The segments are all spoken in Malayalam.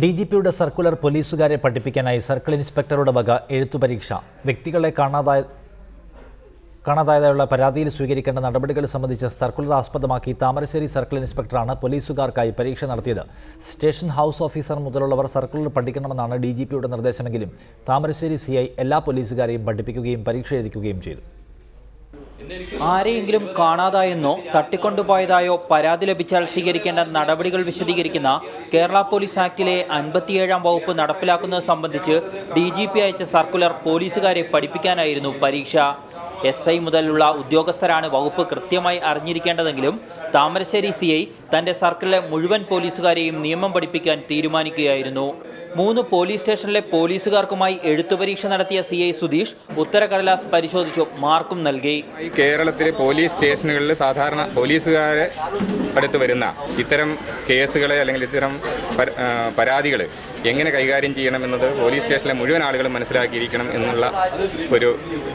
ഡി ജി പിയുടെ സർക്കുലർ പോലീസുകാരെ പഠിപ്പിക്കാനായി സർക്കിൾ ഇൻസ്പെക്ടറുടെ വക എഴുത്തു പരീക്ഷ. വ്യക്തികളെ കാണാതായ കാണാതായതായുള്ള പരാതിയിൽ സ്വീകരിക്കേണ്ട നടപടികൾ സംബന്ധിച്ച് സർക്കുലർ ആസ്പദമാക്കി താമരശ്ശേരി സർക്കിൾ ഇൻസ്പെക്ടറാണ് പോലീസുകാർക്കായി പരീക്ഷ നടത്തിയത്. സ്റ്റേഷൻ ഹൗസ് ഓഫീസർ മുതലുള്ളവർ സർക്കുലർ പഠിക്കണമെന്നാണ് ഡി നിർദ്ദേശമെങ്കിലും താമരശ്ശേരി സി എല്ലാ പോലീസുകാരെയും പഠിപ്പിക്കുകയും പരീക്ഷ എഴുതിക്കുകയും ചെയ്തു. ആരെയെങ്കിലും കാണാതായെന്നോ തട്ടിക്കൊണ്ടുപോയതായോ പരാതി ലഭിച്ചാൽ സ്വീകരിക്കേണ്ട നടപടികൾ വിശദീകരിക്കുന്ന കേരള പോലീസ് ആക്ടിലെ അൻപത്തിയേഴാം വകുപ്പ് നടപ്പിലാക്കുന്നത് സംബന്ധിച്ച് ഡി ജി പി അയച്ച സർക്കുലർ പോലീസുകാരെ പഠിപ്പിക്കാനായിരുന്നു പരീക്ഷ. എസ് ഐ മുതലുള്ള ഉദ്യോഗസ്ഥരാണ് വകുപ്പ് കൃത്യമായി അറിഞ്ഞിരിക്കേണ്ടതെങ്കിലും താമരശ്ശേരി സി ഐ തന്റെ സർക്കിളിലെ മുഴുവൻ പോലീസുകാരെയും നിയമം പഠിപ്പിക്കാൻ തീരുമാനിക്കുകയായിരുന്നു. മൂന്ന് പോലീസ് സ്റ്റേഷനിലെ പോലീസുകാർക്കുമായി എഴുത്തുപരീക്ഷ നടത്തിയ സി ഐ സുധീഷ് ഉത്തരക്കടലാസ് പരിശോധിച്ചു മാർക്കും നൽകി. കേരളത്തിലെ പോലീസ് സ്റ്റേഷനുകളിൽ സാധാരണ പോലീസുകാരെ അടുത്ത് വരുന്ന ഇത്തരം കേസുകളെ അല്ലെങ്കിൽ ഇത്തരം പര- പരാതികൾ എങ്ങനെ കൈകാര്യം ചെയ്യണമെന്നത് പോലീസ് സ്റ്റേഷനിലെ മുഴുവൻ ആളുകളും മനസ്സിലാക്കിയിരിക്കണം എന്നുള്ള ഒരു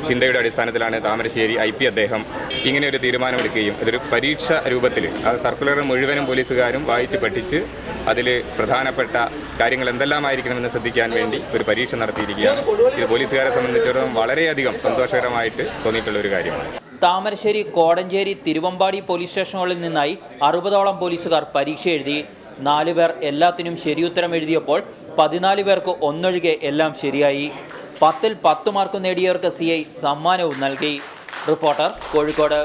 ചിന്തയുടെ അടിസ്ഥാനത്തിലാണ് താമരശ്ശേരി ഐ പി അദ്ദേഹം ഇങ്ങനെ ഒരു തീരുമാനമെടുക്കുകയും ഇതൊരു പരീക്ഷ രൂപത്തിൽ ആ സർക്കുലർ മുഴുവനും പോലീസുകാരും വായിച്ച് പഠിച്ച് അതിൽ പ്രധാനപ്പെട്ട കാര്യങ്ങൾ എന്തെല്ലാമായിരിക്കണമെന്ന് ശ്രദ്ധിക്കാൻ വേണ്ടി ഒരു പരീക്ഷ നടത്തിയിരിക്കുകയാണ്. ഇത് പോലീസുകാരെ സംബന്ധിച്ചിടത്തോളം വളരെയധികം സന്തോഷകരമായിട്ട് തോന്നിയിട്ടുള്ള ഒരു കാര്യമാണ്. താമരശ്ശേരി കോടഞ്ചേരി തിരുവമ്പാടി പോലീസ് സ്റ്റേഷനുകളിൽ നിന്നായി അറുപതോളം പോലീസുകാർ പരീക്ഷ എഴുതി. നാലു പേർ എല്ലാത്തിനും ശരിയുത്തരം എഴുതിയപ്പോൾ പതിനാല് പേർക്ക് ഒന്നൊഴികെ എല്ലാം ശരിയായി. പത്തിൽ പത്ത് മാർക്ക് നേടിയവർക്ക് സി സമ്മാനവും നൽകി. റിപ്പോർട്ടർ കോഴിക്കോട്.